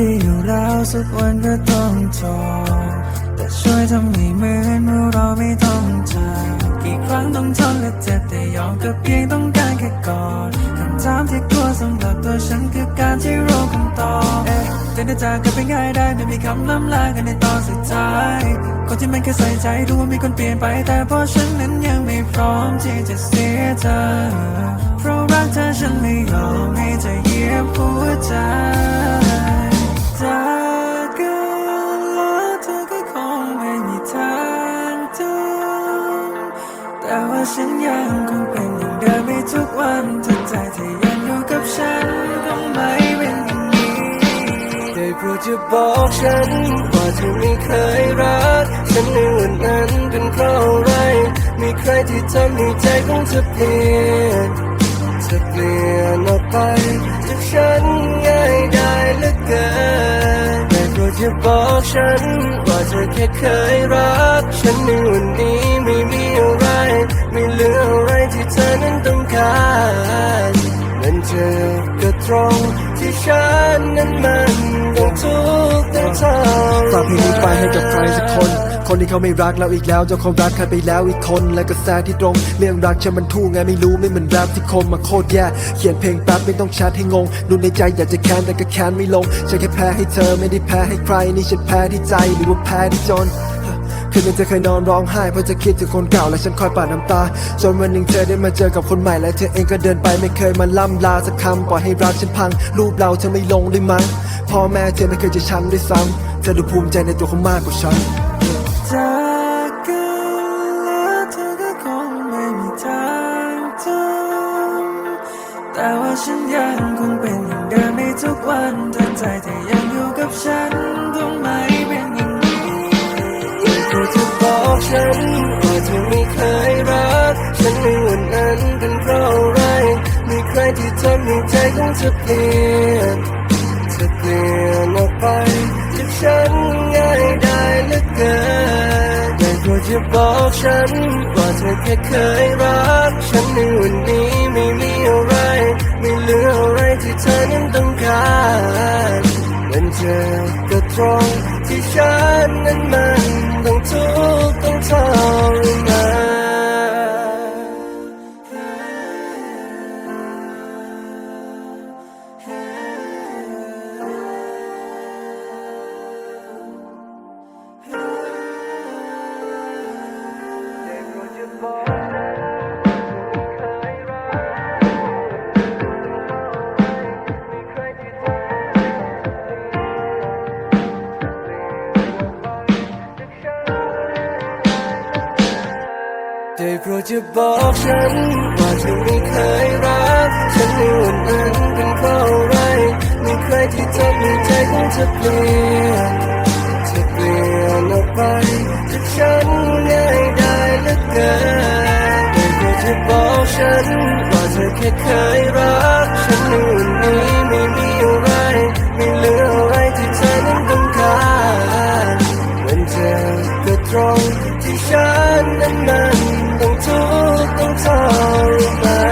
ดีอยู่แล้วสักวันก็ต้องจบแต่ช่วยทำให้เหมือนว่าเราไม่ต้องจากกี่ครั้งต้องทนและเจ็บแต่ยอมก็เพียงต้องการแค่กอดคำถามที่กลัวสำหรับตัวฉันคือการที่รู้คำตอบเอ๊ะจะได้จากกันไปง่ายได้ไม่มีคำล้ำลากันในตอนสุดท้ายคนที่ไม่เคยใส่ใจรู้ว่ามีคนเปลี่ยนไป แต่เพราะฉันนั้นยังไม่พร้อมที่จะเสียเธอเพราะรักเธอฉันไม่ยอมให้เธอเยียบหัวใจ ฉันยังคงเป็นอย่างเดิมในทุกวันถ้าใจเธอยังอยู่กับฉันคงไม่เป็นอย่างนี้ได้โปรดจะบอกฉันว่าเธอไม่เคยรัก ฉันในวันนั้นเป็นเพราะอะไร มีใครที่ทำให้ใจของเธอเปลี่ยนเธอเปลี่ยนออกไปจากฉันง่ายได้เหลือเกินได้โปรดจะบอกฉันว่าเธอแค่เคยรัก ฉันในวันนี้ไม่มีอะไร เธอนั้นต้องการมันเจอก็ตรงที่ฉันนั้นมันต้องทุกข์ต้องทรฝากเพลงนี้ไปให้กับใครสักคน คนที่เขาไม่รักเราอีกแล้วเจ้าของรักใครไปแล้วอีกคนและก็แซดที่ตรง เรื่องรักฉันมันทู่ไงไม่รู้ไม่เหมือนแรปที่คมมาโคตรแย่เขียนเพลงแป๊บไม่ต้องแชทให้งงรู้ในใจอยากจะแค้นแต่ก็แค้นไม่ลงฉันแค่แพ้ให้เธอไม่ได้แพ้ให้ใครนี่ฉันแพ้ที่ใจหรือว่าแพ้ที่จน คืนนึงเธอเคยนอนร้องไห้เพราะจะคิดถึงคนเก่าและฉันคอยปาดน้ำตา จนวันหนึ่งเธอได้มาเจอกับคนใหม่และเธอเองก็เดินไปไม่เคยมาล่ำลาสักคำปล่อยให้รักฉันพัง รูปเราเธอไม่ลงได้มั้งพ่อแม่เธอไม่เคยจะช้ำด้วยซ้ำเธอดูภูมิใจในตัวเขามากกว่าฉันจากกันแล้วเธอก็คงไม่มีทางจำแต่ว่าฉันยังคงเป็นอย่างเดิมในทุกวันถ้าใจเธอยังอยู่กับฉัน ฉันว่าเธอไม่เคยรัก ฉันในวันนั้นเป็นเพราะอะไรมีใครที่ทำให้ใจของเธอเปลี่ยนเธอเปลี่ยนออกไปจากฉันง่ายได้เหลือเกินได้โปรจะบอกฉันว่าเธอแค่เคยรัก ฉันในวันนี้ไม่มีอะไร ไม่เหลืออะไรที่เธอนั้นต้องการมันเจอก็ตรงที่ฉันนั้นมันต้องทุก ข์ โปรดจะบอกฉันว่าเธอไม่เคยรัก ฉันในวันนั้นเป็นเพราะอะไรมีใครที่ทำให้ใจของเธอเปลี่ยนจะเปลี่ยนออกไปจากฉันง่ายได้เหลือเกินโปรดจะบอกฉันว่าเธอแค่เคยรัก ฉันในวันนี้ไม่มีอะไรไม่เหลืออะไรที่เธอนั้นต้องการมันเจอก็ตรงที่ฉันนั้น I'm sorry,